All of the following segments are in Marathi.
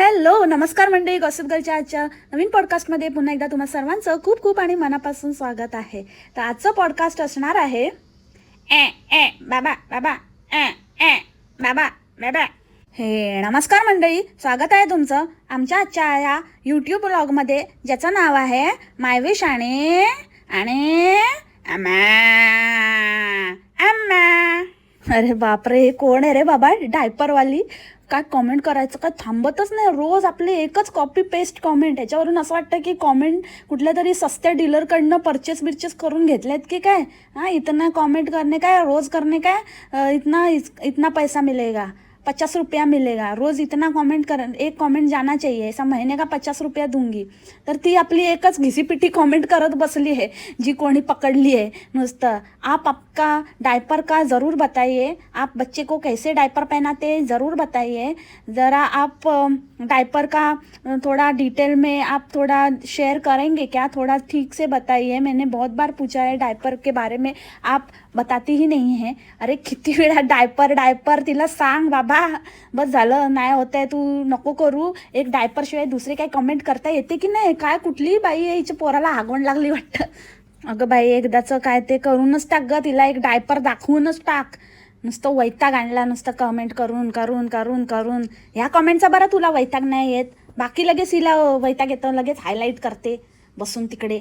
हॅलो नमस्कार मंडळी गॉसिप गर्लच्या आजच्या नवीन पॉडकास्टमध्ये पुन्हा एकदा तुम्हा सर्वांचं खूप खूप आणि मनापासून स्वागत आहे. तर आजचं पॉडकास्ट असणार आहे ए ए बाबा बाबा ए ए बाबा बाबा. हे नमस्कार मंडळी स्वागत आहे तुमचं आमच्या आजच्या या यूट्यूब ब्लॉगमध्ये ज्याचं नाव आहे मायविश आणि आणि अम्मा अम्मा. अरे बापरे कोण आहे रे बाबा? डायपरवाली काय कॉमेंट करायचं? काय थांबतच नाही. रोज आपले एकच कॉपी पेस्ट कॉमेंट याच्यावरून असं वाटतं की कॉमेंट कुठल्या तरी सस्त्या डीलरकडनं परचेस बिर्चेस करून घेतलेत की काय? हां इतना कॉमेंट करने काय? रोज करने काय? इतना इस- इतना पैसा मिलेगा. पचास रुपया मिलेगा। रोज इतना कमेंट कर, एक कमेंट जाना चाहिए। ऐसा महीने का पचास रुपया दूँगी। तर ती आपली एकच घिसीपिटी कमेंट करत बसली आहे, जी कोणी पकडली आहे नुसतं. आप आपका डायपर का ज़रूर बताइए. आप बच्चे को कैसे डायपर पहनाते हैं, ज़रूर बताइए. ज़रा आप डायपर का थोड़ा डिटेल में आप थोड़ा शेयर करेंगे क्या? थोड़ा ठीक से बताइए. मैंने बहुत बार पूछा है डायपर के बारे में. आप बताती नाही आहे. अरे किती वेळा डायपर डायपर तिला सांग बाबा. बस झालं नाही होत आहे तू नको करू. एक डायपर शिवाय दुसरे कमेंट करता येते की नाही? काय कुठलीही बाई आहे? हिच्या पोराला हागवण लागली वाटतं. अगं बाई एकदाचं काय ते करूनच टाक ग. तिला एक डायपर दाखवूनच टाक. नुसतं वैताग आणला नुसतं कमेंट करून करून करून करून. ह्या कमेंटचा बरं तुला वैताग नाही येत. बाकी लगेच हिला वैताग येतं लगेच हायलाईट करते बसून तिकडे.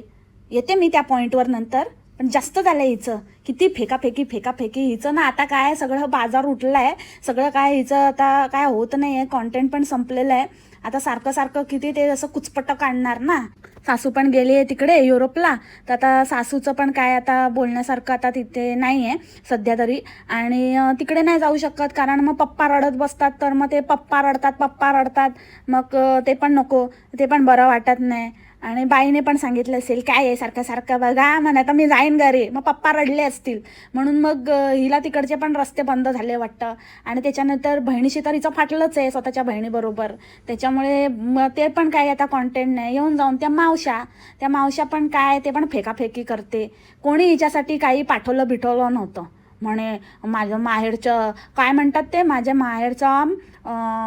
येते मी त्या पॉईंटवर नंतर. पण जास्त झालं हिचं. किती फेकाफेकी फेकाफेकी. हिचं ना आता काय सगळं बाजार उठलं आहे सगळं काय हिचं आता काय होत नाही आहे कॉन्टेंट पण संपलेलं आहे. आता सारखं सारखं किती ते असं कुचपट काढणार ना. सासू पण गेली आहे तिकडे युरोपला. तर आता सासूचं पण काय आता बोलण्यासारखं आता तिथे नाही आहे सध्या तरी. आणि तिकडे नाही जाऊ शकत कारण मग पप्पा रडत बसतात. तर मग ते पप्पा रडतात पप्पा रडतात. मग ते पण नको. ते पण बरं वाटत नाही. आणि बाईने पण सांगितलं असेल काय आहे सारखं सारखं बघा म्हणे आता मी जाईन घरी. मग पप्पा रडले असतील. म्हणून मग हिला तिकडचे पण रस्ते बंद झाले वाटतं. आणि त्याच्यानंतर बहिणीशी तर हिचं फाटलंच आहे स्वतःच्या बहिणीबरोबर. त्याच्यामुळे मग ते पण काय आता कॉन्टेंट नाही. येऊन जाऊन त्या मावशा त्या मावशा पण काय ते पण फेकाफेकी करते. कोणी हिच्यासाठी काही पाठवलं बिठवलं नव्हतं. म्हणे माझं माहेरचं काय म्हणतात ते? माझ्या माहेरचं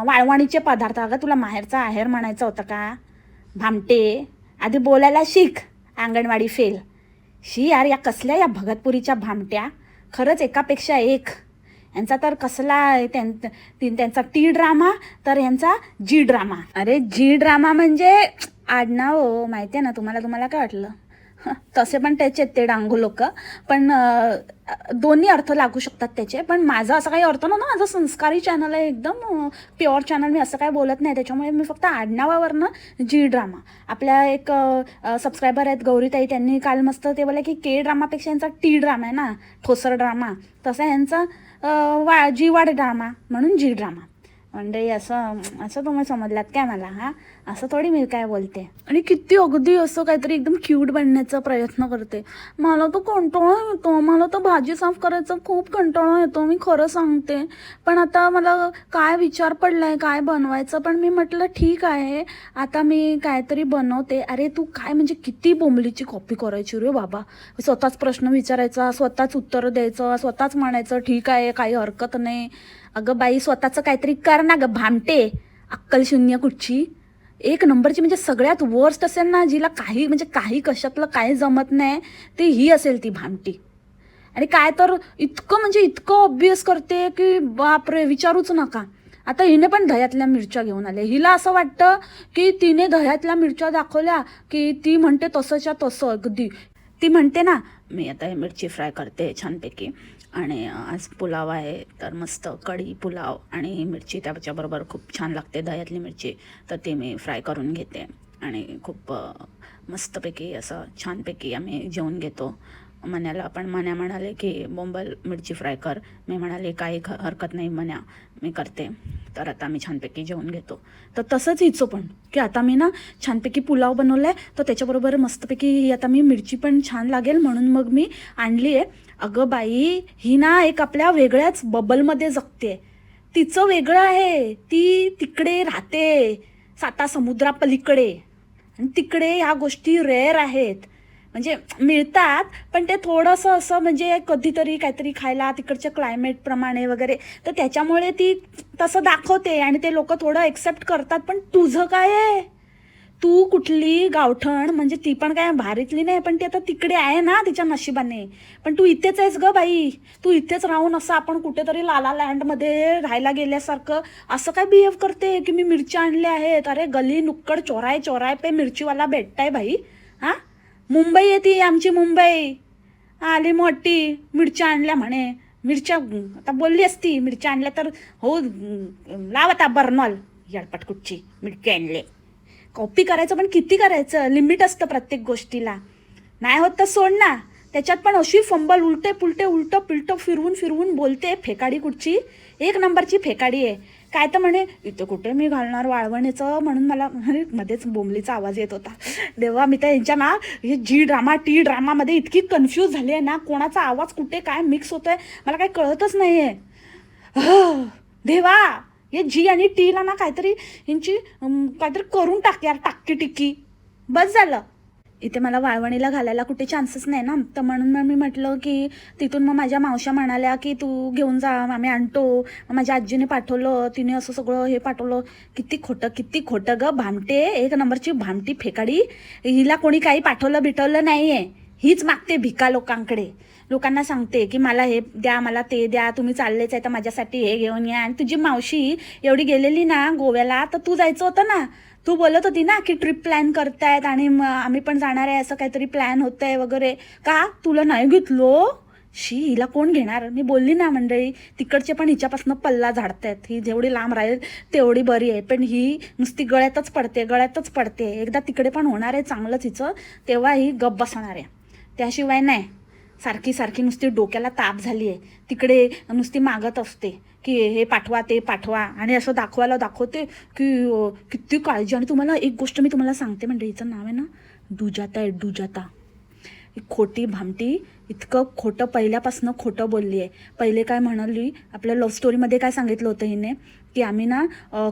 वाळवणीचे पदार्थ. अगं तुला माहेरचा आहेर म्हणायचं होतं का? भामटे. आधी बोलायला शिक अंगणवाडी फेल शी यार या कसल्या या भगतपुरीच्या भामट्या? खरंच एकापेक्षा एक. यांचा तर कसला त्यां ती- त्यांचा टी ड्रामा तर यांचा जी ड्रामा अरे जी ड्रामा म्हणजे आडनाव हो माहिती आहे ना तुम्हाला तुम्हाला काय वाटलं? तसे पण त्याचे ते डांगू लोक. पण दोन्ही अर्थ लागू शकतात त्याचे. पण माझा असा काही अर्थ नव्हता. माझं संस्कारी चॅनल आहे एकदम प्युअर चॅनल मी असं काही बोलत नाही. त्याच्यामुळे मी फक्त आडनावावरनं जी ड्रामा आपल्या एक सबस्क्रायबर आहेत गौरीताई. त्यांनी काल मस्त ते बोलले की के ड्रामापेक्षा यांचा टी ड्रामा आहे ना. ठोसर ड्रामा तसा यांचा वा जी वाड ड्रामा म्हणून जी ड्रामा म्हणजे असं असं तुम्ही समजलात काय मला हां? असं थोडी मी काय बोलते. आणि किती अगदी असं काहीतरी एकदम क्यूट बनण्याचा प्रयत्न करते. मला तो कंटाळा येतो. मला तर भाजी साफ करायचा खूप कंटाळा येतो. मी खरं सांगते. पण आता मला काय विचार पडलाय काय बनवायचं? पण मी म्हटलं ठीक आहे. आता मी काहीतरी बनवते. अरे तू काय म्हणजे किती बोंबलीची कॉपी करायची रे बाबा? स्वतःच प्रश्न विचारायचा स्वतःच उत्तर द्यायचं स्वतःच म्हणायचं ठीक आहे काही हरकत नाही. अगं बाई स्वतःचं काहीतरी कर ना गं भामटे. अक्कल शून्य कुठची? एक नंबरची म्हणजे सगळ्यात वर्स्ट असेल ना जिला काही म्हणजे काही कशातलं काही जमत नाही ती ही असेल ती भामटी. आणि काय तर इतकं म्हणजे इतकं ऑब्विस करते की बापरे विचारूच नका. आता हिने पण दह्यातल्या मिरच्या घेऊन आले. हिला असं वाटतं की तिने दह्यातल्या मिरच्या दाखवल्या की ती म्हणते तसंच्या तसं अगदी. ती म्हणते ना मी आता हे मिरची फ्राय करते छानपैकी. आणि आज पुलाव आहे तर मस्त कढी पुलाव आणि मिरची त्याच्याबरोबर खूप छान लागते दह्यातली मिरची तर ती मी फ्राय करून घेते. आणि खूप मस्तपैकी असं छानपैकी आम्ही जेवून घेतो. मन्याला. पण मन्या म्हणाले की बोंबल मिरची फ्राय कर. मी म्हणाले काही ख- हरकत नाही मन्या मी करते. तर आता मी छानपैकी जेवण घेतो. तर तसंच हिचो पण की आता मी ना छानपैकी पुलाव बनवला आहे तर त्याच्याबरोबर मस्तपैकी आता मी मिरची पण छान लागेल म्हणून मग मी आणली आहे अगं बाई ही ना एक आपल्या वेगळ्याच बबलमध्ये जगते. तिचं वेगळं आहे. ती तिकडे राहते साता समुद्रापलीकडे. आणि तिकडे ह्या गोष्टी रेअर आहेत. म्हणजे मिळतात पण ते थोडंसं असं म्हणजे कधीतरी काहीतरी खायला तिकडच्या क्लायमेटप्रमाणे वगैरे तर त्याच्यामुळे ती तसं दाखवते आणि ते लोक थोडं एक्सेप्ट करतात. पण तुझं काय आहे? तू कुठली गावठण म्हणजे ती पण काय भारीतली नाही पण ती आता तिकडे आहे ना तिच्या नशिबाने. पण तू इथेच आहेस ग बाई. तू इथेच राहून असं आपण कुठेतरी लाला लँडमध्ये राहायला गेल्यासारखं असं काय बिहेव करते की मी मिरच्या आणल्या आहेत? अरे गली नुक्कड चोराय चोराय पे मिरचीवाला भेटताय बाई. मुंबई येते आमची मुंबई. आली मोठी मिरच्या आणल्या म्हणे. मिरच्या आता बोलली असती मिरच्या आणल्या तर हो लाव आता बर्नॉल. यडपट कुठची मिरच्या आणले. कॉपी करायचं पण किती करायचं? लिमिट असतं प्रत्येक गोष्टीला. नाही होत तर सोड ना. त्याच्यात पण अशी फंबल उलटे पुलटे उलटं पिलटं फिरवून फिरवून बोलते फेकाडी कुठची? एक नंबरची फेकाडी आहे. काय तर म्हणे इथं कुठे मी घालणार वाळवणीचं? म्हणून मला मध्येच बोंबलीचा आवाज येत होता. देवा मी तर यांच्या ना हे जी ड्रामा टी ड्रामामध्ये इतकी कन्फ्यूज झाली आहे ना कोणाचा आवाज कुठे काय मिक्स होतोय मला काही कळतच नाही आहे देवा हे जी आणि टीला ना काहीतरी यांची काहीतरी करून टाक यार टाकी टिक्की बस झालं. इथे मला वाळवणीला घालायला कुठे चान्सेस नाही ना. तर म्हणून मग मी म्हटलं की तिथून मग माझ्या मावश्या म्हणाल्या की तू घेऊन जा आम्ही आणतो. मग माझ्या आजीने पाठवलं तिने असं सगळं हे पाठवलं. किती खोटं किती खोटं ग. भामटे एक नंबरची भामटी फेकाडी. हिला कोणी काही पाठवलं बिठवलं नाही आहे हीच मागते भिका लोकांकडे. लोकांना सांगते की मला हे द्या मला ते द्या तुम्ही चाललेच आहे तर माझ्यासाठी हे घेऊन या. आणि तुझी मावशी एवढी गेलेली ना गोव्याला तर तू जायचं होतं ना. तू बोलत होती ना की ट्रिप प्लॅन करतायत आणि मग आम्ही पण जाणार आहे असं काहीतरी प्लॅन होत आहे वगैरे. का? तुला नाही घेतलो? शी हिला कोण घेणार? मी बोलली ना मंडळी तिकडचे पण हिच्यापासून पल्ला झाडतायत. ही जेवढी लांब राहील तेवढी बरी आहे. पण ही नुसती गळ्यातच पडते गळ्यातच पडते. एकदा तिकडे पण होणार आहे चांगलंच हिचं तेव्हा ही गप बसणार आहे. त्याशिवाय नाही. सारखी सारखी नुसती डोक्याला ताप झाली आहे तिकडे नुसती मागत असते की हे पाठवा ते पाठवा. आणि असं दाखवायला दाखवते की किती काळजी. आणि तुम्हाला एक गोष्ट मी तुम्हाला सांगते म्हणजे हिचं नाव आहे ना डुजाता आहे डुजाता ही खोटी भामटी इतकं खोटं पहिल्यापासून खोटं बोलली आहे पहिले काय म्हणाली आपल्या लव्ह स्टोरीमध्ये काय सांगितलं होतं हिने? की आम्ही ना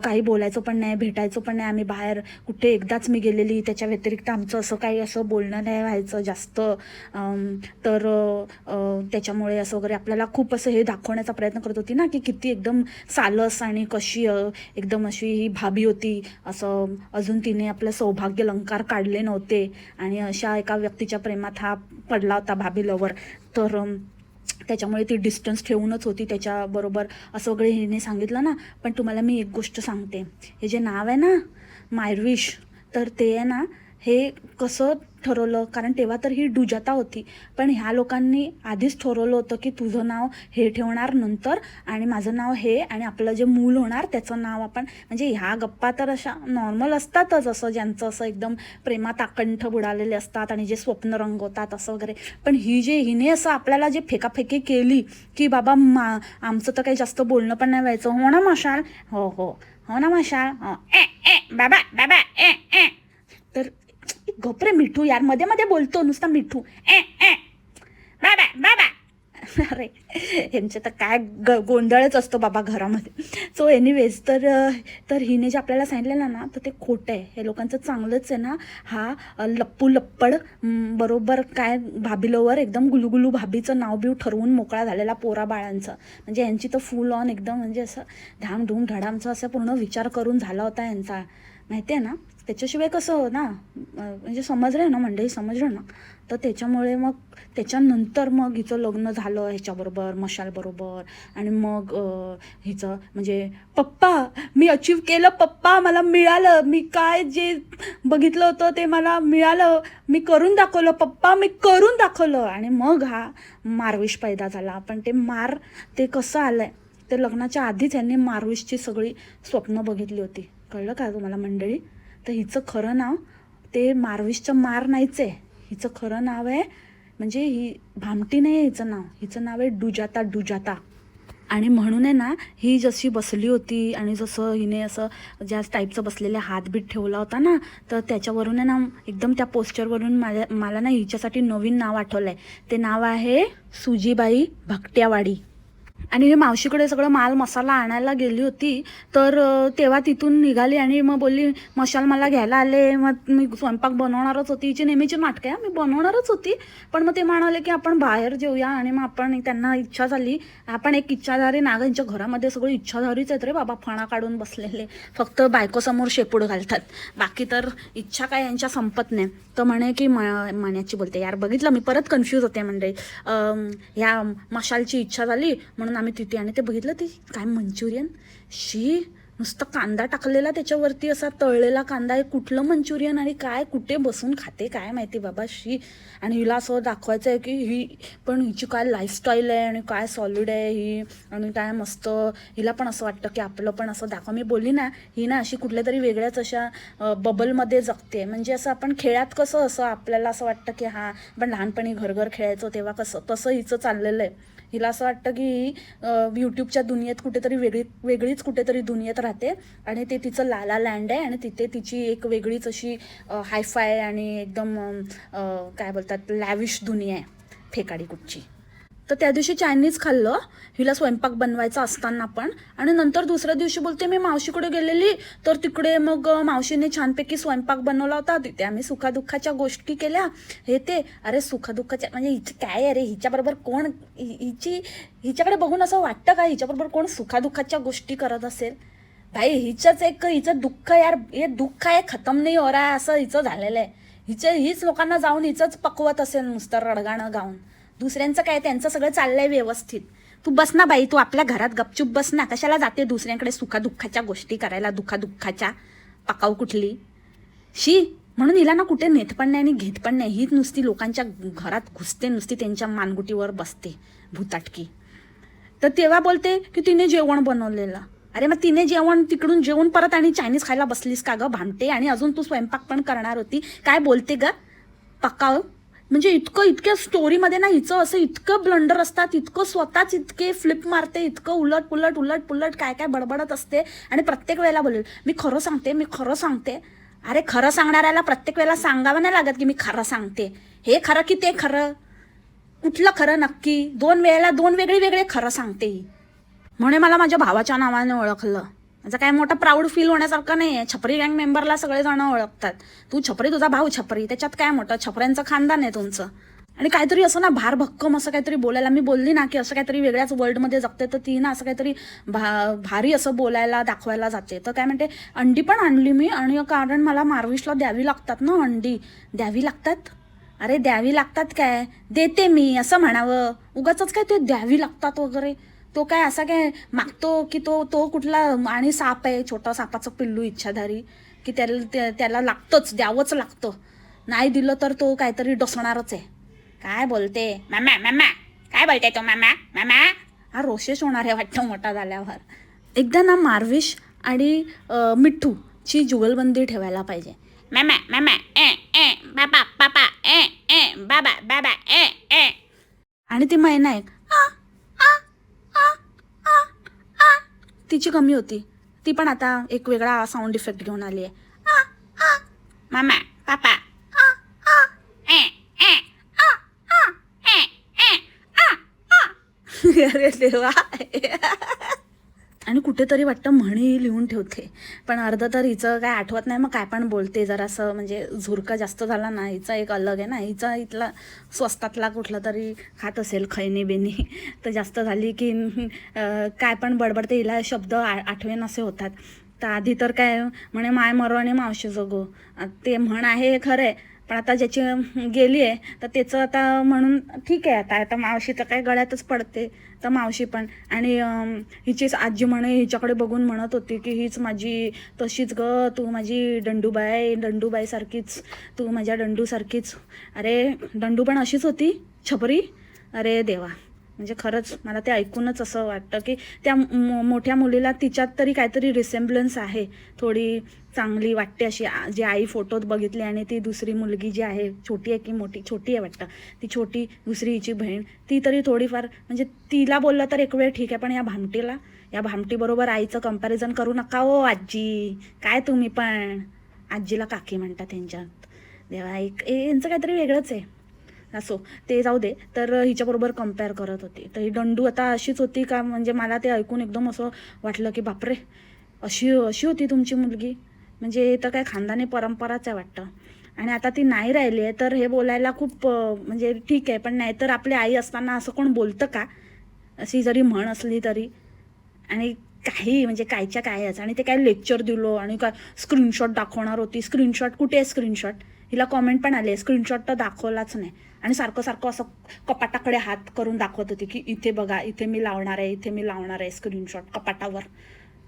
काही बोलायचं पण नाही भेटायचं पण नाही. आम्ही बाहेर कुठे एकदाच मी गेलेली. त्याच्या व्यतिरिक्त आमचं असं काही असं बोलणं नाही व्हायचं जास्त. तर त्याच्यामुळे असं वगैरे आपल्याला खूप असं हे दाखवण्याचा प्रयत्न करत होती ना की किती एकदम सालस आणि कशी एकदम अशी ही भाभी होती. असं अजून तिने आपलं सौभाग्य अलंकार काढले नव्हते. आणि अशा एका व्यक्तीच्या प्रेमात हा पडला होता भाभी लवर तर त्याच्यामुळे ती डिस्टन्स ठेवूनच होती. त्याच्याबरोबर असं वगैरे हिने सांगितलं ना. पण तुम्हाला मी एक गोष्ट सांगते. हे जे नाव आहे ना मायरविश तर ते आहे ना हे कसं ठरवलं? कारण तेव्हा तर ही डुजाता होती. पण ह्या लोकांनी आधीच ठरवलं होतं की तुझं नाव हे ठेवणार नंतर आणि माझं नाव हे आणि आपलं जे मूल होणार त्याचं नाव आपण म्हणजे ह्या गप्पा तर अशा नॉर्मल असतातच असं ज्यांचं असं एकदम प्रेमात आकंठ बुडालेले असतात आणि जे स्वप्न रंगवतात असं वगैरे. पण ही जे हिने असं आपल्याला जे फेकाफेकी केली की बाबा मा आमचं तर काही जास्त बोलणं पण नाही व्हायचं. हो ना मशाल? हो हो. हो ना मशाल? हो. ए ए बाबा बाबा ए ए. तर गपरे मिठू यारमध्ये मध्ये बोलतो नुसता मिठू. ए ए. बाबा बाबा. अरे यांचे तर काय ग गोंधळच असतो बाबा घरामध्ये. सो एनिवेज तर तर हिने जे आपल्याला सांगितलेलं ना तर ते खोटं आहे. हे लोकांचं चांगलंच आहे ना हा लप्पू लप्पड बरोबर काय भाभीलोवर एकदम गुलुगुलू भाभीचं नाव बिव ठरवून मोकळा झालेला पोरा बाळांचं. म्हणजे यांची तर फुल ऑन एकदम म्हणजे असं धाम धूम धडामचं असं पूर्ण विचार करून झाला होता यांचा. माहिती आहे ना? त्याच्याशिवाय कसं हो ना म्हणजे समजलं ना मंडळी समजलं ना तर त्याच्यामुळे मग त्याच्यानंतर मग हिचं लग्न झालं ह्याच्याबरोबर मशालबरोबर आणि मग हिचं म्हणजे पप्पा मी अचीव केलं पप्पा मला मिळालं मी काय जे बघितलं होतं ते मला मिळालं मी करून दाखवलं पप्पा मी करून दाखवलं आणि मग हा मारविश पैदा झाला. पण ते मार ते कसं आलं आहे ते लग्नाच्या आधीच यांनी मारविशची सगळी स्वप्न बघितली होती. कळलं का तुम्हाला मंडळी? तर हिचं खरं नाव ते मारविषचं मार नाहीच. आहे हिचं खरं नाव आहे म्हणजे ही भामटी नाही आहे हिचं नाव. हिचं नाव आहे डुजाता डुजाता. आणि म्हणून आहे ना ही जशी बसली होती आणि जसं हिने असं ज्या टाईपचं बसलेले हातबीत ठेवला होता ना तर त्याच्यावरून आहे ना एकदम त्या पोस्टरवरून माझ्या मला ना हिच्यासाठी नवीन नाव आठवलं आहे ते नाव आहे सुजीबाई भकट्यावाडी. आणि मी मावशीकडे सगळं माल मसाला आणायला गेली होती तर तेव्हा तिथून निघाली आणि मग बोलली मशाल मला घ्यायला आले मग मी स्वयंपाक बनवणारच होती. हिची नेहमीची नाटकं आहे मी बनवणारच होती. पण मग ते म्हणाले की आपण बाहेर जेऊया आणि मग आपण त्यांना इच्छा झाली. आपण एक इच्छाधारी नाग यांच्या घरामध्ये सगळे इच्छाधारीच आहेत रे बाबा फणा काढून बसलेले. फक्त बायकोसमोर शेपूड घालतात. बाकी तर इच्छा काय यांच्या संपत नाही. तर म्हणे की म मान्याची बोलते. यार बघितलं मी परत कन्फ्यूज होते. म्हणजे ह्या मशालची इच्छा झाली म्हणून आम्ही तिथे आणि ते बघितलं ती काय मंचुरियन? शी नुसतं कांदा टाकलेला त्याच्यावरती असा तळलेला कांदा आहे. कुठलं मंचुरियन आणि काय? कुठे बसून खाते? काय माहिती बाबा? शी. आणि हिला असं दाखवायचं आहे की ही पण हिची काय लाईफस्टाईल आहे आणि काय सॉलिड आहे ही आणि काय मस्त. हिला पण असं वाटतं की आपलं पण असं दाखवा. मी बोलली ना ही ना अशी कुठल्या तरी वेगळ्याच अशा बबलमध्ये जगते. म्हणजे असं आपण खेळात कसं असं आपल्याला असं वाटतं की हां आपण लहानपणी घरघर खेळायचो तेव्हा कसं तसं हिचं चाललेलं आहे. हिला असं वाटतं की ही यूट्यूबच्या दुनियेत कुठेतरी वेगळी वेगळीच कुठेतरी दुनियेत राहते. आणि ते तिचं लाला लँड आहे आणि तिथे तिची एक वेगळीच अशी हायफाय आणि एकदम काय बोलतात लॅविश दुनिया आहे फेकाडी कुठची. तर त्या दिवशी चायनीज खाल्लं. हिला स्वयंपाक बनवायचा असताना पण. आणि नंतर दुसऱ्या दिवशी बोलते मी मावशीकडे गेलेली. तर तिकडे मग मावशीने छानपैकी स्वयंपाक बनवला होता. तिथे आम्ही सुखादुःखाच्या गोष्टी केल्या. हे ते. अरे सुखादुःखाच्या म्हणजे हिची काय आहे हिच्याबरोबर कोण हिची हिच्याकडे बघून असं वाटतं का? हिच्याबरोबर कोण सुखादुःखाच्या गोष्टी करत असेल? भाई हिचंच एक हिचं दुःख यार. हे दुःख आहे खतम नाही हो रहा असं हिचं झालेलं आहे. हिचं हीच लोकांना जाऊन हिचंच पकवत असेल नुसतं रडगाणं गाऊन. दुसऱ्यांचं काय त्यांचं सगळं चाललंय व्यवस्थित. तू बस ना बाई तू आपल्या घरात गपचूप बस ना. कशाला जाते दुसऱ्यांकडे सुखादुःखाच्या गोष्टी करायला दुःखादुःखाच्या पकाऊ कुठली? शी म्हणून हिला ना कुठे नेत पण नाही आणि घेत पण नाही. हीच नुसती लोकांच्या घरात घुसते नुसती त्यांच्या मानगुटीवर बसते भूताटकी. तर तेव्हा बोलते की तिने जेवण बनवलेलं. अरे मग तिने जेवण तिकडून जेवण परत आणि चायनीज खायला बसलीस का ग? भामटे आणि अजून तू स्वयंपाक पण करणार होती. काय बोलते ग? पकाव. म्हणजे इतकं इतक्या स्टोरीमध्ये ना हिचं असं इतकं ब्लंडर असतात इतकं स्वतःच इतके फ्लिप मारते इतकं उलट पुलट उलट पुलट काय काय बडबडत असते. आणि प्रत्येक वेळेला बोलेल मी खरं सांगते मी खरं सांगते. अरे खरं सांगणाऱ्याला प्रत्येक वेळेला सांगावं नाही लागत की मी खरं सांगते. हे खरं की ते खरं? कुठलं खरं नक्की? दोन वेळेला दोन वेगळी वेगळे खरं सांगते ही. म्हणे मला माझ्या भावाच्या नावाने ओळखलं. माझं काय मोठं प्राऊड फील होण्यासारखं नाही आहे छपरी गँग मेंबरला सगळेजण ओळखतात. तू छपरी तुझा भाऊ छपरी. त्याच्यात काय मोठं? छपऱ्यांचं खानदान आहे तुमचं. आणि काहीतरी असं ना भार भक्कम असं काहीतरी बोलायला मी बोलली ना की असं काहीतरी वेगळ्याच वर्ल्डमध्ये जगते तर ती ना असं काहीतरी भा भारी असं बोलायला दाखवायला जाते. तर काय म्हणते अंडी पण आणली मी आणि कारण मला मार्विशला द्यावी लागतात ना अंडी. द्यावी लागतात? अरे द्यावी लागतात काय? देते मी असं म्हणावं. उगाच काय ते द्यावी लागतात वगैरे? तो काय असा काय मागतो की तो तो कुठला आणि साप आहे छोटा सापाचं पिल्लू इच्छाधारी की त्याला त्या- त्याला लागतंच द्यावंच लागतं. नाही दिलं तर तो काहीतरी डसणारच आहे. काय बोलते? मॅमा मॅमा काय बोलते तो मॅमा? मॅमा? हा रोशेश होणार आहे वाटतं मोठा झाल्यावर. एकदा ना मार्विश आणि मिठ्ठूची जुगलबंदी ठेवायला पाहिजे. मॅमा मॅमा ए ए बाबा बाबा ए ए बाबा बाबा ए ए. आणि ती मैना एक आ, आ, आ, आ, आ. तिची कमी होती. ती पण आता एक वेगळा साऊंड इफेक्ट घेऊन आली आहे आ, आ. मामा पापा. आ, आ, ए, ए, आ, आ, ए, ए, आ, आ. अरे देवा. आणि कुठेतरी वाटतं म्हणी लिहून ठेवते. पण अर्ध तर हिचं काय आठवत नाही मग काय पण बोलते. जरासं म्हणजे झुरका जास्त झाला ना हिचा एक अलग आहे ना. हिचा इथला स्वस्तातला कुठला तरी खात असेल खैनी बेनी. तर जास्त झाली की काय पण बडबडते हिला शब्द आ आठवेन असे होतात. तर आधी तर काय म्हणे माय मरो आणि मावशी जगो. ते म्हण आहे हे खरं आहे. पण आता ज्याची गेली आहे तर त्याचं आता म्हणून ठीक आहे. आता आता मावशी तर काय गळ्यातच पडते. तर मावशी पण. आणि हिचीच आजी म्हणे हिच्याकडे बघून म्हणत होती की हीच माझी तशीच ग तू माझी दंडूबाई दंडूबाईसारखीच तू माझ्या दंडूसारखीच. अरे दंडू पण अशीच होती छपरी? अरे देवा. म्हणजे खरंच मला ते ऐकूनच असं वाटतं की त्या मो मोठ्या मुलीला तिच्यात तरी काहीतरी रिसेम्बलन्स आहे. थोडी चांगली वाटते अशी जी आई फोटोत बघितली आणि ती दुसरी मुलगी जी आहे छोटी आहे की मोठी छोटी आहे वाटतं. ती छोटी दुसरी हिची बहीण ती तरी थोडीफार म्हणजे तिला बोललं तर एक वेळ ठीक आहे पण या भामटीला या भामटीबरोबर आईचं कंपॅरिझन करू नका ओ आजी. काय तुम्ही पण. आजीला काकी म्हणतात त्यांच्यात देवा एक ए- यांचं काहीतरी वेगळंच आहे. असो. ते जाऊ दे. तर हिच्याबरोबर कंपेअर करत होती. तर ही दंडू आता अशीच होती का? म्हणजे मला ते ऐकून एकदम असं वाटलं की बापरे अशी अशी होती तुमची मुलगी. म्हणजे हे तर काय खानदानी परंपराच आहे वाटतं. आणि आता ती नाही राहिली आहे तर हे बोलायला खूप म्हणजे ठीक आहे. पण नाहीतर आपली आई असताना असं कोण बोलतं का? अशी जरी म्हण असली तरी. आणि काही म्हणजे कायच्या कायच. आणि ते काय लेक्चर दिलो आणि काय स्क्रीनशॉट दाखवणार होती. स्क्रीनशॉट कुठे आहे स्क्रीनशॉट हिला कॉमेंट पण आले. स्क्रीनशॉट तर दाखवलाच नाही. आणि सारखं सारखं असं कपाटाकडे हात करून दाखवत होती की इथे बघा इथे मी लावणार आहे इथे मी लावणार आहे स्क्रीनशॉट कपाटावर.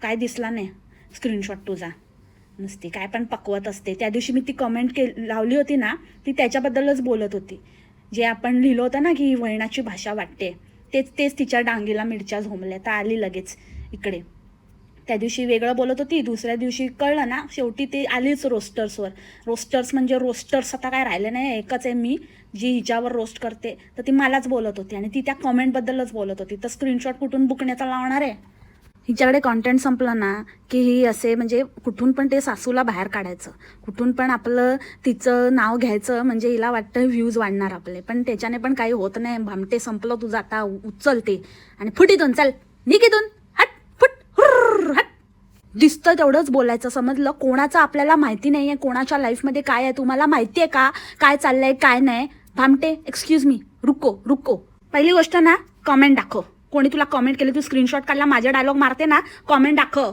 काय दिसला नाही स्क्रीनशॉट तुझा. नुसती काय पण पकवत असते. त्या दिवशी मी ती कमेंट के लावली होती ना ती त्याच्याबद्दलच बोलत होती. जे आपण लिहिलं होतं ना की वळणाची भाषा वाटते. तेच तेच तिच्या डांगीला मिरच्या झोमल्या तर आली लगेच इकडे. त्या दिवशी वेगळं बोलत होती दुसऱ्या दिवशी कळलं ना शेवटी ती आलीच रोस्टर्सवर. रोस्टर्स म्हणजे रोस्टर्स आता काय राहिले नाही एकच आहे मी जी हिच्यावर रोस्ट करते. तर ती मलाच बोलत होती आणि ती त्या कॉमेंटबद्दलच बोलत होती. तर स्क्रीनशॉट कुठून बुकण्याचा लावणार आहे? हिच्याकडे कॉन्टेंट संपलं ना की ही असे म्हणजे कुठून पण ते सासूला बाहेर काढायचं. कुठून पण आपलं तिचं नाव घ्यायचं म्हणजे हिला वाटतं व्ह्यूज वाढणार आपले. पण त्याच्याने पण काही होत नाही. भामटे संपलं तुझं आता उचल ते आणि फुटीतून चल. निघितून हट फुट. हुर्र, हट. दिसतं तेवढंच बोलायचं. समजलं? कोणाचं आपल्याला माहिती नाही आहे कोणाच्या लाईफमध्ये काय आहे? तुम्हाला माहिती आहे का? काय चाललंय? काय नाही? भामटे एक्सक्यूज मी रुको रुको. पहिली गोष्ट ना कॉमेंट दाखव. कोणी तुला कॉमेंट केली तू स्क्रीनशॉट काढला माझ्या डायलॉग मारते ना कॉमेंट दाखव.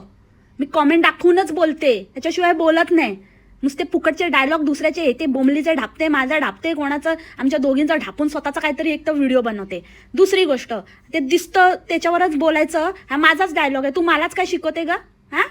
मी कॉमेंट दाखवूनच बोलते. त्याच्याशिवाय बोलत नाही. नुसते फुकटचे डायलॉग दुसऱ्याचे येते बोंबलीचे ढापते माझा ढापते कोणाचं आमच्या दोघींचं ढापून स्वतःचा काहीतरी एक तर व्हिडिओ बनवते. दुसरी गोष्ट ते दिसतं त्याच्यावरच बोलायचं हा माझाच डायलॉग आहे. तू मलाच काय शिकवते का हा?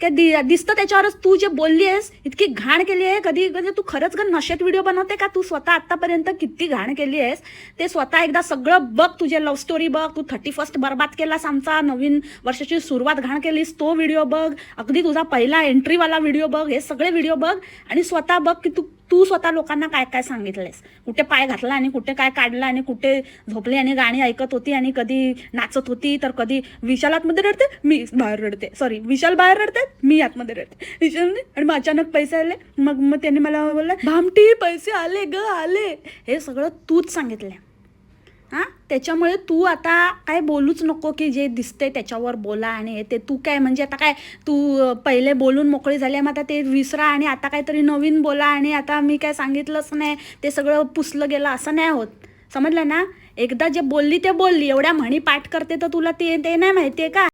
काय दि दिसतं त्याच्यावरच तू जे बोलली आहेस इतकी घाण केली आहे कधी कधी तू खरंच ग नशेत व्हिडिओ बनवते का? तू स्वतः आतापर्यंत किती घाण केली आहेस? ते स्वतः एकदा सगळं बघ तुझे लव्ह स्टोरी बघ तू थर्टी फर्स्ट बर्बाद केलास आमचा नवीन वर्षाची सुरुवात घाण केलीस तो व्हिडिओ बघ अगदी तुझा पहिला एंट्रीवाला व्हिडिओ बघ हे सगळे व्हिडिओ बघ आणि स्वतः बघ की तू तू स्वतः लोकांना काय काय सांगितलंयस? कुठे पाय घातला आणि कुठे काय काढला आणि कुठे झोपली आणि गाणी ऐकत होती आणि कधी नाचत होती तर कधी विशाल आतमध्ये रडते मी बाहेर रडते. सॉरी विशाल बाहेर रडते मी आतमध्ये रडते. विशाल आणि मग अचानक पैसे आले. मग मग त्याने मला बोललं भामटी पैसे आले ग आले. हे सगळं तूच सांगितलंय. हां? त्याच्यामुळे तू आता काय बोलूच नको की जे दिसते त्याच्यावर बोला आणि हे ते तू काय म्हणजे आता काय तू पहिले बोलून मोकळी झाली मग आता ते विसरा आणि आता काहीतरी नवीन बोला आणि आता मी काय सांगितलंच नाही ते सगळं पुसलं गेलं असं नाही होत. समजलं ना? एकदा जे बोलली ते बोलली एवढ्या म्हणी पाठ करते तर तुला ते ते नाही माहिती आहे का?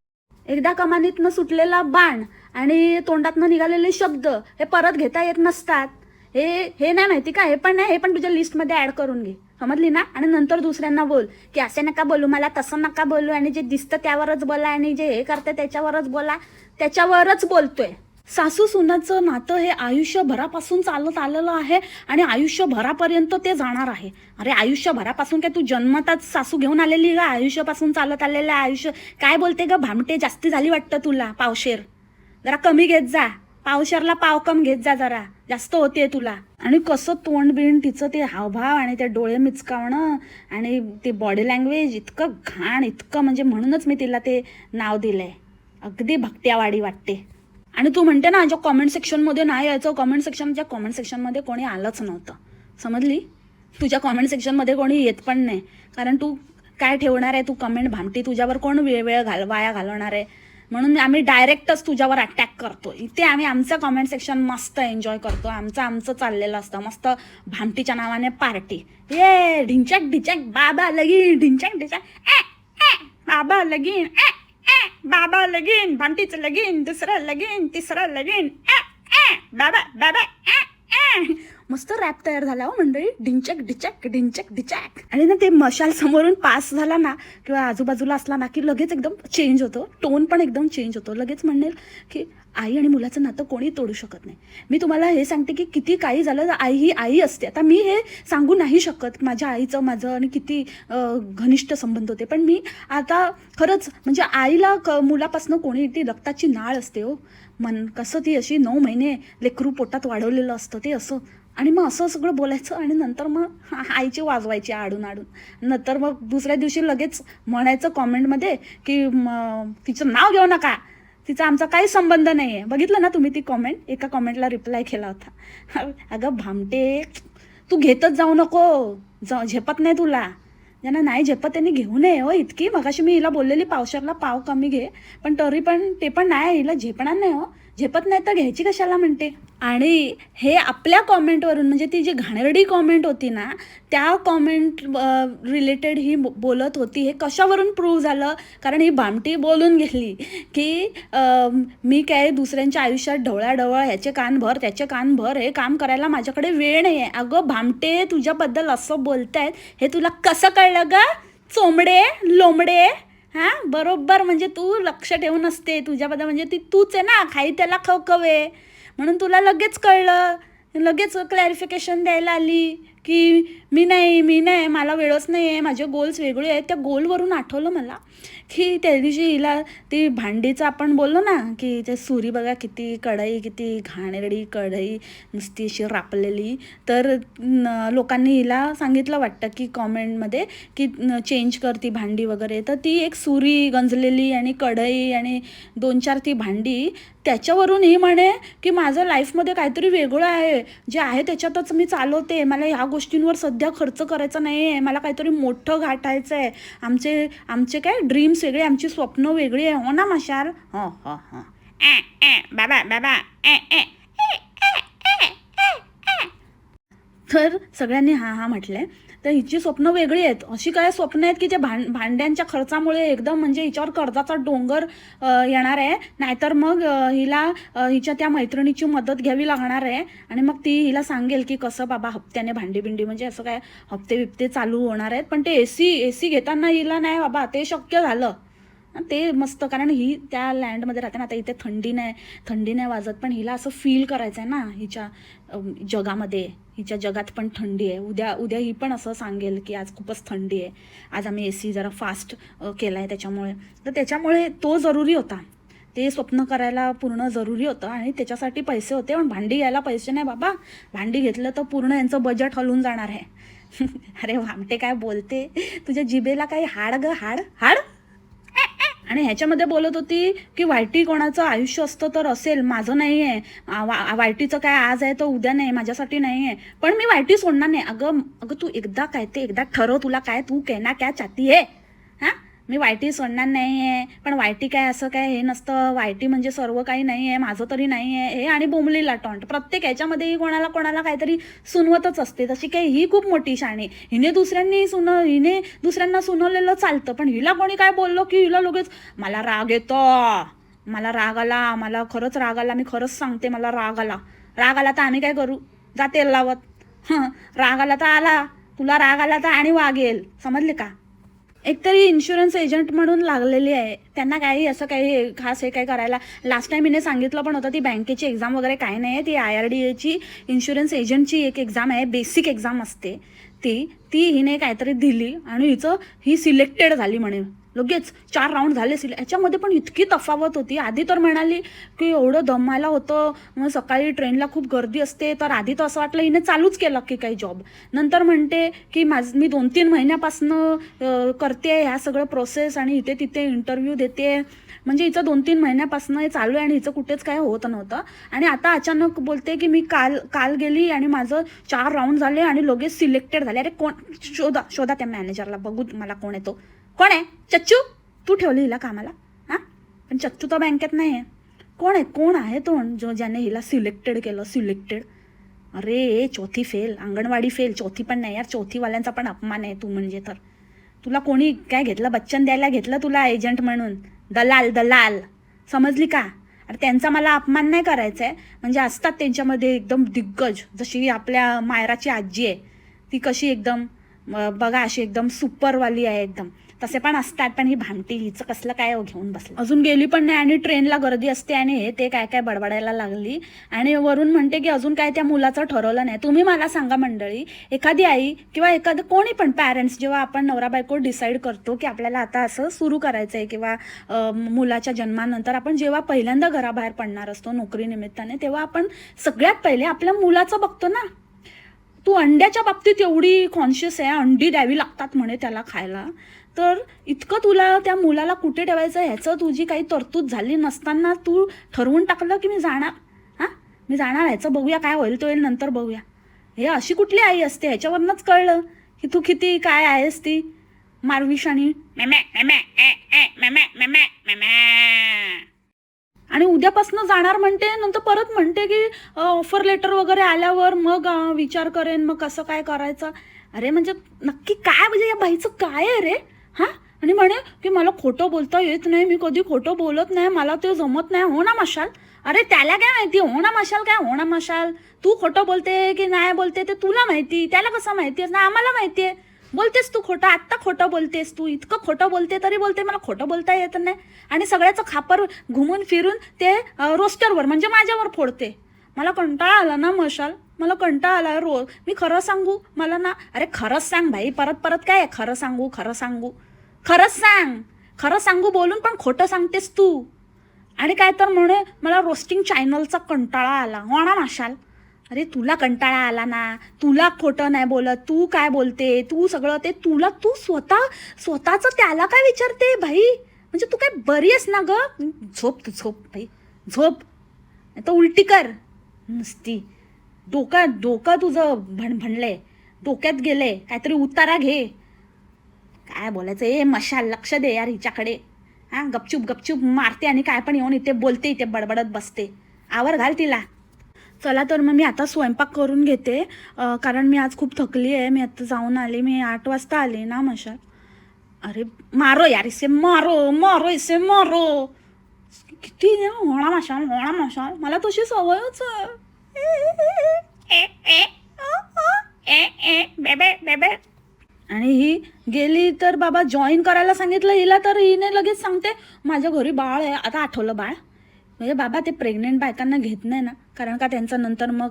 एकदा कमानीतनं सुटलेला बाण आणि तोंडातनं निघालेले शब्द हे परत घेता येत नसतात. हे हे नाही माहिती का? हे पण नाही हे पण तुझ्या लिस्टमध्ये ॲड करून घे. समजली ना? आणि नंतर दुसऱ्यांना बोल की असे नका बोलू मला तसं नका बोलू आणि जे दिसतं त्यावरच बोला आणि जे हे करतं त्याच्यावरच बोला त्याच्यावरच बोलतोय. सासू सुनाचं नातं हे आयुष्यभरापासून चालत आलेलं आहे आणि आयुष्यभरापर्यंत ते जाणार आहे. अरे आयुष्यभरापासून काय तू जन्मताच सासू घेऊन आलेली का? आयुष्यापासून चालत आलेलं आहे आयुष्य काय बोलते ग? भामटे जास्ती झाली वाटतं तुला पावशेर. जरा कमी घेत जा. पावशरला पाव कम घेत जा जरा. जास्त होते तुला. आणि कसं तोंड बिंड तिचं ते हावभाव आणि ते डोळे मिचकावणं आणि ते बॉडी लँग्वेज इतकं घाण इतकं म्हणजे म्हणूनच मी तिला ते नाव दिलंय. अगदी भक्त्यावाडी वाटते. आणि तू म्हणते ना ज्या कॉमेंट सेक्शनमध्ये नाही यायचं कॉमेंट सेक्शनच्या कॉमेंट सेक्शनमध्ये कोणी आलंच नव्हतं. समजली? तुझ्या कॉमेंट सेक्शनमध्ये कोणी येत पण नाही. कारण तू काय ठेवणार आहे? तू कमेंट भामटी तुझ्यावर कोण वेळ वेळ घाल वाया घालवणार आहे? म्हणून आम्ही डायरेक्टच तुझ्यावर अटॅक करतो इथे आम्ही आमचं कमेंट सेक्शन मस्त एन्जॉय करतो आमचं आमचं चाललेलं असतं. मस्त भांटीच्या नावाने पार्टी ये ढिंचॅक ढिचॅक बाबा लगीन ढिंचॅक ढिचॅक. ए, ए, बाबा लगीन ए, ए, बाबा लगीन भांटीचं लगीन दुसरं लगीन तिसरं लगीन. ए, ए, बाबा बाबा ए, ए. मस्त रॅप तयार झाला हो मंडळी. ढिंचक ढिचक ढिंचक ढिचॅक. आणि ना ते मशाल समोरून पास झाला ना किंवा आजूबाजूला असला ना की लगेच एकदम चेंज होतो. टोन पण एकदम चेंज होतो. लगेच म्हणेल की आई आणि मुलाचं नातं कोणी तोडू शकत नाही. मी तुम्हाला हे सांगते की किती काही झालं तर आई ही आई असते. आता मी हे सांगू नाही शकत माझ्या आईचं माझं आणि किती घनिष्ठ संबंध होते. पण मी आता खरंच म्हणजे आईला क मुलापासनं कोणी ती रक्ताची नाळ असते हो. मन कसं ती अशी नऊ महिने लेकरू पोटात वाढवलेलं असतं ते असं. आणि मग असं सगळं बोलायचं आणि नंतर मग आईची वाजवायची आडून आडून. नंतर मग दुसऱ्या दिवशी लगेच म्हणायचं कॉमेंटमध्ये की तिचं नाव घेऊ नका. तिचा आमचा काही संबंध नाही आहे बघितलं ना तुम्ही ती कॉमेंट? एका कॉमेंटला रिप्लाय केला होता. अगं भामटे तू घेतच जाऊ नको. जा झेपत नाही तुला. ज्यांना नाही झेपत त्यांनी घेऊ नये हो इतकी. मगाशी मी हिला बोललेली पावशरला पाव कमी घे. पण तरी पण ते पण नाही हिला झेपणार नाही हो. झेपत नाही तर घ्यायची कशाला म्हणते? आणि हे आपल्या कॉमेंटवरून म्हणजे ती जी घाणेरडी कॉमेंट होती ना त्या कॉमेंट रिलेटेड ही बो- बोलत होती. हे कशावरून प्रूव्ह झालं? कारण ही भामटी बोलून गेली की मी काय दुसऱ्यांच्या आयुष्यात ढवळाढवळ ह्याचे कान भर त्याचे कान भर हे काम करायला माझ्याकडे वेळ नाही आहे अगं भामटे तुझ्याबद्दल असं बोलत आहेत हे तुला कसं कळलं ग? चोंबडे लोंबडे हां? बरोबर म्हणजे तू लक्ष ठेवून असते. तुझ्याबद्दल म्हणजे ती तूच आहे ना. खाई त्याला खवखवे. म्हणून तुला लगेच कळलं. लगेच क्लॅरिफिकेशन द्यायला आली. की मी नाही मी नाही मला वेळच नाही आहे माझे गोल्स वेगळे आहेत. त्या गोलवरून आठवलं मला की त्या दिवशी हिला ती भांडीचं आपण बोललो ना की ते सुरी बघा किती कढई किती घाणेरडी कढई नुसती अशी रापलेली. तर न- लोकांनी हिला सांगितलं वाटतं की कॉमेंटमध्ये की न- चेंज कर ती भांडी वगैरे. तर ती एक सुरी गंजलेली आणि कढई आणि दोन चार ती भांडी त्याच्यावरून ही म्हणे की माझं लाईफमध्ये काहीतरी वेगळं आहे. जे आहे त्याच्यातच मी चालवते. मला ह्या गोष्टींवर सध्या खर्च करायचा नाही आहे मला काहीतरी मोठं गाठायचं आहे आमचे आमचे काय ड्रीम्स वेगळे आमची स्वप्न वेगळी आहे. हो ना मशाल हो हो हो. ए, ए, बाबा बाबा. ए, ए, तर सगळ्यांनी हा हा म्हटलंय. तर हिची स्वप्न वेगळी आहेत. अशी काय स्वप्न आहेत की जे भां भांड्यांच्या खर्चामुळे एकदम म्हणजे हिच्यावर कर्जाचा डोंगर येणार आहे. नाहीतर मग हिला हिच्या त्या मैत्रिणीची मदत घ्यावी लागणार आहे. आणि मग ती हिला सांगेल की कसं बाबा हप्त्याने भांडी बिंडी म्हणजे असं काय हप्ते बिप्ते चालू होणार आहेत. पण ते ए सी ए सी घेताना हिला नाही बाबा ते शक्य झालं. ते मस्त कारण ही त्या लँडमध्ये राहते ना आता इथे थंडी नाही थंडी नाही वाजत. पण हिला असं फील करायचं आहे ना हिच्या जगामध्ये. हिच्या जगात पण थंडी आहे. उद्या उद्या ही पण असं सांगेल की आज खूपच थंडी आहे. आज आम्ही ए सी जरा फास्ट केला आहे त्याच्यामुळे. तर त्याच्यामुळे तो जरुरी होता. ते स्वप्न करायला पूर्ण जरुरी होतं आणि त्याच्यासाठी पैसे होते. पण भांडी घ्यायला पैसे नाही बाबा. भांडी घेतलं तर पूर्ण यांचं बजेट हलून जाणार आहे. अरे वामटे काय बोलते? तुझ्या जिबेला काही हाड ग? हाड? हाड? आणि ह्याच्यामध्ये बोलत होती की वायटी कोणाचं आयुष्य असतं तर असेल माझं नाही आहे वायटीचं काय आज आहे तर उद्या नाही माझ्यासाठी नाही आहे पण मी वायटी सोडणार नाही. अगं अगं तू एकदा काय ते एकदा ठरव तुला काय तू कहना क्या चाहती आहे मी वायटी सोडणार नाही आहे पण वायटी काय असं काय हे नसतं. वायटी म्हणजे सर्व काही नाही आहे माझं तरी नाही आहे हे आणि बोंबलीला टॉन्ट प्रत्येक ह्याच्यामध्येही कोणाला कोणाला काहीतरी सुनवतच असते. तशी काही ही खूप मोठी शाणी. हिने दुसऱ्यांनी सुन हिने दुसऱ्यांना सुनवलेलं चालतं पण हिला कोणी काय बोललो की हिला लगेच मला राग येतो. मला राग आला. मला खरंच राग आला. मी खरंच सांगते मला राग आला. राग आला तर आम्ही काय करू? जा तेल लावत हं. राग आला तर आला. तुला राग आला तर आणि वागेल. समजले का? एकतरी इन्शुरन्स एजंट म्हणून लागलेली आहे. त्यांना काही असं काही खास हे काही करायला लास्ट टाइम हिने सांगितलं पण होतं ती बँकेची एक्झाम वगैरे काही नाही आहे. ती आय आर डी एची इन्शुरन्स एजंटची एक एक्झाम आहे बेसिक एक्झाम असते ती. ती हिने काहीतरी दिली आणि हिचं ही सिलेक्टेड झाली म्हणे. लगेच चार राऊंड झाले सिले याच्यामध्ये पण इतकी तफावत होती. आधी तर म्हणाली की एवढं दमायला होतं. मग सकाळी ट्रेनला खूप गर्दी असते. तर आधी तर असं वाटलं हिने चालूच केलं की काही जॉब नंतर म्हणते की माझ मी दोन तीन महिन्यापासनं करते ह्या सगळं प्रोसेस आणि इथे तिथे इंटरव्ह्यू देते. म्हणजे हिचं दोन तीन महिन्यापासून हे चालू आहे आणि हिचं कुठेच काय होत नव्हतं. आणि आता अचानक बोलते की मी काल काल गेली आणि माझं चार राऊंड झाले आणि लगेच सिलेक्टेड झाले. अरे कोण शोधा शोधा त्या मॅनेजरला बघू मला कोण आहे तो. कोण आहे? चच्चू? तू ठेवली हिला कामाला. हां? पण चच्चू तर बँकेत नाही आहे कोण आहे? कोण आहे तो? जो ज्याने हिला सिलेक्टेड केलं सिलेक्टेड अरे चौथी फेल अंगणवाडी फेल चौथी पण नाही यार. चौथीवाल्यांचा पण अपमान आहे तू म्हणजे तर. तुला कोणी काय घेतलं? बच्चन द्यायला घेतलं तुला एजंट म्हणून? दलाल दलाल. समजली का? अरे त्यांचा मला अपमान नाही करायचा आहे म्हणजे असतात त्यांच्यामध्ये एकदम दिग्गज. जशी आपल्या मायराची आजी आहे ती कशी एकदम बघा अशी एकदम सुपरवाली आहे एकदम. तसे पण असतात पण ही भामटी हिचं कसलं काय हो घेऊन बसलं? अजून गेली पण नाही आणि ट्रेनला गर्दी असते आणि हे ते काय काय बडबडायला लागली. आणि वरून म्हणते की अजून काय त्या मुलाचं ठरवलं नाही. तुम्ही मला सांगा मंडळी एखादी आई किंवा एखादं कोणी पण पॅरेंट्स जेव्हा आपण नवरा बायको डिसाईड करतो की आपल्याला आता असं सुरू करायचं आहे किंवा मुलाच्या जन्मानंतर आपण जेव्हा पहिल्यांदा घराबाहेर पडणार असतो नोकरीनिमित्ताने तेव्हा आपण सगळ्यात पहिले आपल्या मुलाचं बघतो ना. तू अंड्याच्या बाबतीत एवढी कॉन्शियस आहे अंडी द्यावी लागतात म्हणे त्याला खायला. तर इतकं तुला त्या मुलाला कुठे ठेवायचं? ह्याचं तुझी काही तरतूद झाली नसताना तू ठरवून टाकलं की मी जाणार. हां? मी जाणार ह्याचं बघूया काय होईल तो होईल नंतर बघूया. हे अशी कुठली आई असते? ह्याच्यावरनंच कळलं की तू किती काय आहेस ती? मारविषाणी आणि उद्यापासून जाणार म्हणते नंतर परत म्हणते की ऑफर लेटर वगैरे आल्यावर मग विचार करेन मग कसं काय करायचं? अरे म्हणजे नक्की काय? म्हणजे या बाईचं काय आहे रे? हां? आणि म्हणे की मला खोटं बोलता येत नाही मी कधी खोटं बोलत नाही मला ते जमत नाही. हो ना मशाल? अरे त्याला काय माहिती? हो ना मशाल काय? हो ना मशाल. तू खोटं बोलते की नाही बोलते ते तुला माहिती. त्याला कसं माहिती? आहे ना आम्हाला माहिती आहे. बोलतेस तू खोटं. आत्ता खोटं बोलतेस तू. इतकं खोटं बोलते तरी बोलते. मला खोटं बोलता येत नाही. आणि सगळ्याचं खापर घुमून फिरून ते रोस्टरवर म्हणजे माझ्यावर फोडते. मला कंटाळा आला ना मशाल? मला कंटाळा आला. रोज मी खरं सांगू? मला ना अरे खरंच सांग भाई परत परत काय आहे? खरं सांगू खरं सांगू. खरंच सांग. खरं सांगू बोलून पण खोटं सांगतेस तू. आणि काय तर म्हणे मला रोस्टिंग चॅनलचा कंटाळा आला. हो ना माशाल? अरे तुला कंटाळा आला ना. तुला खोटं नाही बोलत. तू काय बोलते? तू सगळं ते तुला तू स्वतः स्वतःचं त्याला काय विचारते भाई म्हणजे तू काय बरी आहेस ना ग? झोप तू झोप भाई झोप. नाही तर उलटी कर. नुसती. डोकं डोकं तुझं भण भणलंय डोक्यात गेले काहीतरी उतारा घे. काय बोलायचं ए मशाल लक्ष दे यार हिच्याकडे हा गपचूप गपचूप मारते आणि काय पण येऊन इथे बोलते इथे बडबडत बसते आवर घाल तिला चला तर मग मी आता स्वयंपाक करून घेते कारण मी आज खूप थकली आहे मी आता जाऊन आली मी आठ वाजता आली ना मशाल अरे मारो यार इसे मारो मारो इसे मारो किती होणा मशाल होणा मशाल मला तशी सवयच आहे आणि ही गेली तर बाबा जॉईन करायला सांगितलं हिला तर हिने लगेच सांगते माझ्या घरी बाळ आहे आता आठवलं बाळ. म्हणजे बाबा ते प्रेग्नेंट बायकांना घेत नाही ना कारण का त्यांचं नंतर मग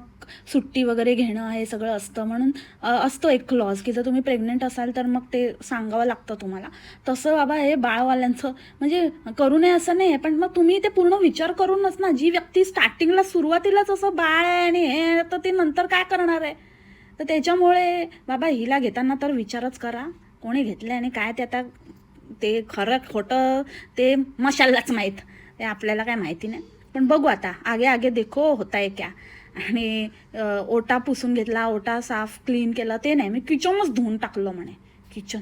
सुट्टी वगैरे घेणं हे सगळं असतं म्हणून असतो एक क्लॉज की जर तुम्ही प्रेग्नेंट असाल तर मग ते सांगावं लागतं तुम्हाला. तसं बाबा हे बाळवाल्यांचं म्हणजे करू नये असं नाही आहे पण मग तुम्ही ते पूर्ण विचार करूनच ना जी व्यक्ती स्टार्टिंगला सुरुवातीलाच असं बाळ आहे आणि हे तर ते नंतर काय करणार आहे? तर त्याच्यामुळे बाबा हिला घेताना तर विचारच करा. कोणी घेतलं आणि काय ते आता ते खरं खोटं ते मशालाच माहीत. ते आपल्याला काय माहिती नाही. पण बघू आता. आगे आगे देखो होता आहे क्या. आणि ओटा पुसून घेतला ओटा साफ क्लीन केला ते नाही. मी किचनच धुवून टाकलं म्हणे. किचन.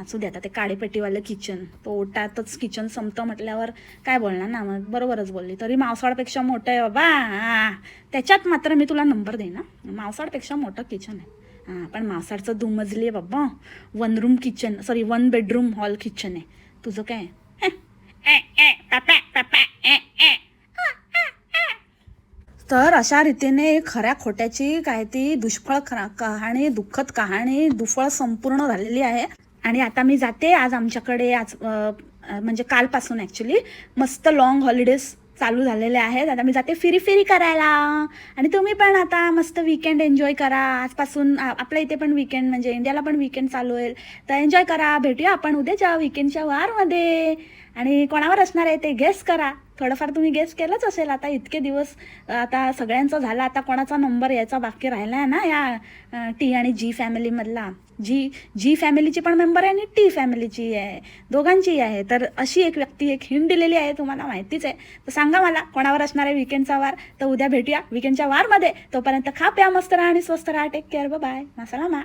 असू दे आता ते काळेपट्टीवालं किचन तो ओटातच किचन संपतं म्हटल्यावर काय बोलणार ना मग? बरोबरच बोलली. तरी मावसाळपेक्षा मोठं आहे बाबा. हा. त्याच्यात मात्र मी तुला नंबर देईन ना मावसाळपेक्षा मोठं किचन आहे. हां पण मावसाळचं दुमजली आहे बाबा. One room kitchen sorry one bedroom hall kitchen आहे. तुझं काय तर अशा रीतीने खऱ्या खोट्याची काय ती दुष्फळ कहाणी दुःखद कहाणी दुफळ संपूर्ण झालेली आहे. आणि आता मी जाते आज आमच्याकडे आज म्हणजे कालपासून ॲक्च्युली मस्त लॉंग हॉलिडेज चालू झालेले आहेत. आता मी जाते फिरी फिरी करायला. आणि तुम्ही पण आता मस्त विकेंड एन्जॉय करा. आजपासून आपल्या इथे पण विकेंड म्हणजे इंडियाला पण विकेंड चालू होईल. तर एन्जॉय करा. भेटूया आपण उद्याच्या विकेंडच्या वारमध्ये. आणि कोणावर असणार आहे ते गेस करा. थोडंफार तुम्ही गेस केलंच असेल. आता इतके दिवस आता सगळ्यांचं झालं. आता कोणाचा नंबर यायचा बाकी राहिला आहे ना या टी आणि जी फॅमिलीमधला जी जी फॅमिलीची पण मेंबर आहे आणि टी फॅमिलीची आहे. दोघांची आहे. तर अशी एक व्यक्ती एक हिंट दिलेली आहे. तुम्हाला माहितीच आहे. तर सांगा मला कोणावर असणार आहे विकेंडचा वार? तर उद्या भेटूया विकेंडच्या वारमध्ये. तोपर्यंत खा प्या मस्त राहा आणि स्वस्त राहा. टेक केअर बाय मसाला मा.